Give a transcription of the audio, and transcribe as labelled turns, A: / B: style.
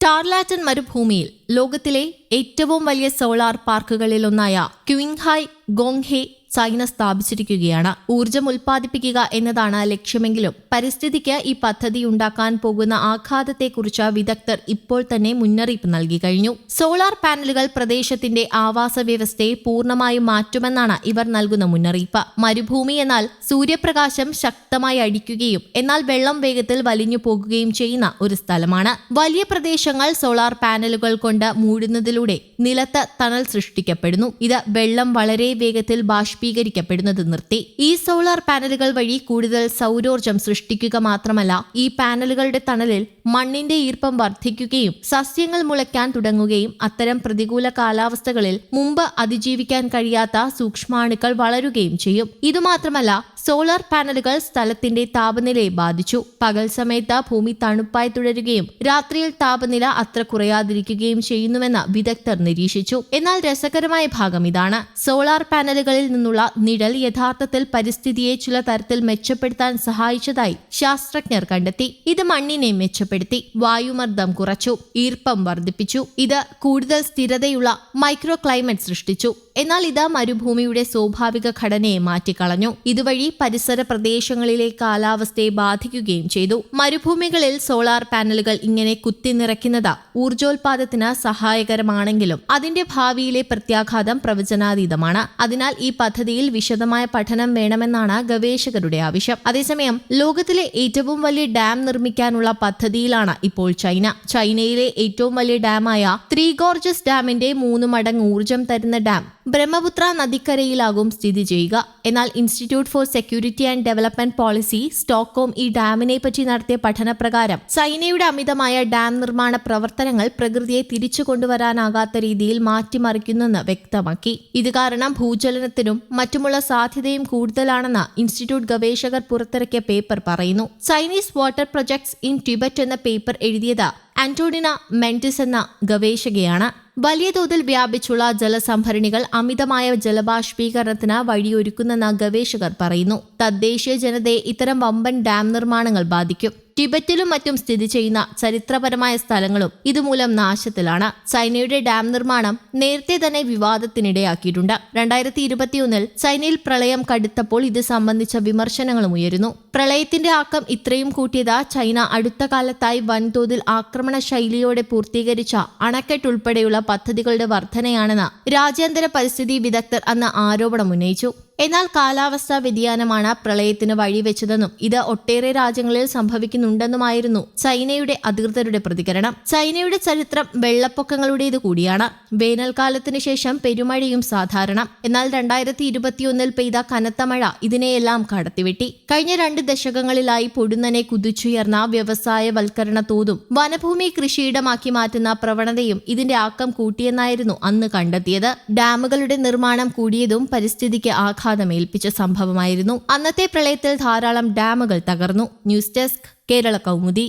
A: ടാർലാറ്റൻ മരുഭൂമിയിൽ ലോകത്തിലെ ഏറ്റവും വലിയ സോളാർ പാർക്കുകളിലൊന്നായ ക്വിങ്ഹായ് ഗോങ്ഹെ ചൈന സ്ഥാപിച്ചിരിക്കുകയാണ്. ഊർജം ഉൽപ്പാദിപ്പിക്കുക എന്നതാണ് ലക്ഷ്യമെങ്കിലും പരിസ്ഥിതിക്ക് ഈ പദ്ധതി ഉണ്ടാക്കാൻ പോകുന്ന ആഘാതത്തെക്കുറിച്ച് വിദഗ്ധർ ഇപ്പോൾ തന്നെ മുന്നറിയിപ്പ് നൽകി കഴിഞ്ഞു. സോളാർ പാനലുകൾ പ്രദേശത്തിന്റെ ആവാസ വ്യവസ്ഥയെ പൂർണമായും മാറ്റുമെന്നാണ് ഇവർ നൽകുന്ന മുന്നറിയിപ്പ്. മരുഭൂമി എന്നാൽ സൂര്യപ്രകാശം ശക്തമായി അടിക്കുകയും എന്നാൽ വെള്ളം വേഗത്തിൽ വലിഞ്ഞു പോകുകയും ചെയ്യുന്ന ഒരു സ്ഥലമാണ്. വലിയ പ്രദേശങ്ങൾ സോളാർ പാനലുകൾ കൊണ്ട് മൂടുന്നതിലൂടെ നിലത്ത് തണൽ സൃഷ്ടിക്കപ്പെടുന്നു. ഇത് വെള്ളം വളരെ വേഗത്തിൽ ബാഷ്പീകരിക്കപ്പെടുന്നത് നിർത്തി. ഈ സോളാർ പാനലുകൾ വഴി കൂടുതൽ സൗരോർജം സൃഷ്ടിക്കുക മാത്രമല്ല ഈ പാനലുകളുടെ തണലിൽ മണ്ണിന്റെ ഈർപ്പം വർദ്ധിക്കുകയും സസ്യങ്ങൾ മുളയ്ക്കാൻ തുടങ്ങുകയും അത്തരം പ്രതികൂല കാലാവസ്ഥകളിൽ മുമ്പ് അതിജീവിക്കാൻ കഴിയാത്ത സൂക്ഷ്മാണുക്കൾ വളരുകയും ചെയ്യും. ഇതുമാത്രമല്ല സോളാർ പാനലുകൾ സ്ഥലത്തിന്റെ താപനിലയെ ബാധിച്ചു. പകൽ സമയത്ത് ഭൂമി തണുപ്പായി തുടരുകയും രാത്രിയിൽ താപനില അത്ര കുറയാതിരിക്കുകയും ചെയ്യുന്നുവെന്ന് വിദഗ്ധർ നിരീക്ഷിച്ചു. എന്നാൽ രസകരമായ ഭാഗം ഇതാണ്. സോളാർ പാനലുകളിൽ നിന്നുള്ള നിഴൽ യഥാർത്ഥത്തിൽ പരിസ്ഥിതിയെ ചില തരത്തിൽ മെച്ചപ്പെടുത്താൻ സഹായിച്ചതായി ശാസ്ത്രജ്ഞർ കണ്ടെത്തി. ഇത് മണ്ണിനെ മെച്ചപ്പെടുത്തി വായുമർദ്ദം കുറച്ചു ഈർപ്പം വർദ്ധിപ്പിച്ചു. ഇത് കൂടുതൽ സ്ഥിരതയുള്ള മൈക്രോ ക്ലൈമറ്റ് സൃഷ്ടിച്ചു. എന്നാൽ ഇത് മരുഭൂമിയുടെ സ്വാഭാവിക ഘടനയെ മാറ്റിക്കളഞ്ഞു. ഇതുവഴി പരിസര പ്രദേശങ്ങളിലെ കാലാവസ്ഥയെ ബാധിക്കുകയും ചെയ്തു. മരുഭൂമികളിൽ സോളാർ പാനലുകൾ ഇങ്ങനെ കുത്തിനിറയ്ക്കുന്നത് ഊർജോൽപാദത്തിന് സഹായകരമാണെങ്കിലും അതിന്റെ ഭാവിയിലെ പ്രത്യാഘാതം പ്രവചനാതീതമാണ്. അതിനാൽ ഈ പദ്ധതിയിൽ വിശദമായ പഠനം വേണമെന്നാണ് ഗവേഷകരുടെ ആവശ്യം. അതേസമയം ലോകത്തിലെ ഏറ്റവും വലിയ ഡാം നിർമ്മിക്കാനുള്ള പദ്ധതിയിലാണ് ഇപ്പോൾ ചൈന. ചൈനയിലെ ഏറ്റവും വലിയ ഡാമായ ത്രീ ഗോർജസ് ഡാമിന്റെ മൂന്ന് മടങ്ങ് ഊർജം തരുന്ന ഡാം ബ്രഹ്മപുത്ര നദിക്കരയിലാകും സ്ഥിതി ചെയ്യുക. എന്നാൽ institute for security and development policy Stockholm ഈ ഡാമിനെ പറ്റി നടത്തിയ പഠനപ്രകാരം ചൈനയുടെ അമിതമായ ഡാം നിർമ്മാണ പ്രവർത്തനങ്ങൾ പ്രകൃതിയെ തിരിച്ചു കൊണ്ടുവരാനാകാത്ത രീതിയിൽ മാറ്റിമറിക്കുന്നെന്ന് വ്യക്തമാക്കി. ഇത് കാരണം ഭൂചലനത്തിനും മറ്റുമുള്ള സാധ്യതയും കൂടുതലാണെന്ന് ഇൻസ്റ്റിറ്റ്യൂട്ട് ഗവേഷകർ പുറത്തിറക്കിയ പേപ്പർ പറയുന്നു. Chinese water projects in Tibet എന്ന പേപ്പർ എഴുതിയത് ആന്റോണിന മെന്റിസ് എന്ന ഗവേഷകയാണ്. വലിയ തോതിൽ വ്യാപിച്ചുള്ള ജലസംഭരണികൾ അമിതമായ ജലബാഷ്പീകരണത്തിന് വഴിയൊരുക്കുന്നെന്ന് ഗവേഷകർ പറയുന്നു. തദ്ദേശീയ ജനതയെ ഇത്തരം വമ്പൻ ഡാം നിർമ്മാണങ്ങൾ ബാധിക്കും. ടിബറ്റിലും മറ്റും സ്ഥിതി ചെയ്യുന്ന ചരിത്രപരമായ സ്ഥലങ്ങളും ഇതുമൂലം നാശത്തിലാണ്. ചൈനയുടെ ഡാം നിർമ്മാണം നേരത്തെ തന്നെ വിവാദത്തിനിടയാക്കിയിട്ടുണ്ട്. രണ്ടായിരത്തി ഇരുപത്തിയൊന്നിൽ ചൈനയിൽ പ്രളയം കടുത്തപ്പോൾ ഇത് സംബന്ധിച്ച വിമർശനങ്ങളും ഉയരുന്നു. പ്രളയത്തിന്റെ ആക്കം ഇത്രയും കൂട്ടിയത് ചൈന അടുത്ത കാലത്തായി വൻതോതിൽ ആക്രമണ ശൈലിയോടെ പൂർത്തീകരിച്ച അണക്കെട്ടുൾപ്പെടെയുള്ള പദ്ധതികളുടെ വർധനയാണെന്ന് രാജ്യാന്തര പരിസ്ഥിതി വിദഗ്ധർ അന്ന് ആരോപണം ഉന്നയിച്ചു. എന്നാൽ കാലാവസ്ഥാ വ്യതിയാനമാണ് പ്രളയത്തിന് വഴിവെച്ചതെന്നും ഇത് ഒട്ടേറെ രാജ്യങ്ങളിൽ സംഭവിക്കുന്നുണ്ടെന്നുമായിരുന്നു ചൈനയുടെ അധികൃതരുടെ പ്രതികരണം. ചൈനയുടെ ചരിത്രം വെള്ളപ്പൊക്കങ്ങളുടേത് കൂടിയാണ്. വേനൽക്കാലത്തിന് ശേഷം പെരുമഴയും സാധാരണ. എന്നാൽ രണ്ടായിരത്തി ഇരുപത്തിയൊന്നിൽ പെയ്ത കനത്ത മഴ ഇതിനെയെല്ലാം കടത്തിവെട്ടി. കഴിഞ്ഞ രണ്ട് ദശകങ്ങളിലായി പൊടുന്നനെ കുതിച്ചുയർന്ന വ്യവസായവൽക്കരണ തോതും വനഭൂമി കൃഷിയിടമാക്കി മാറ്റുന്ന പ്രവണതയും ഇതിന്റെ ആക്കം കൂട്ടിയെന്നായിരുന്നു അന്ന് കണ്ടെത്തിയത്. ഡാമുകളുടെ നിർമ്മാണം കൂടിയതും പരിസ്ഥിതിക്ക് ആഘാതം ആഘാതമേൽപ്പിച്ച സംഭവമായിരുന്നു. അന്നത്തെ പ്രളയത്തിൽ ധാരാളം ഡാമുകൾ തകർന്നു. News desk Kerala Kaumudi.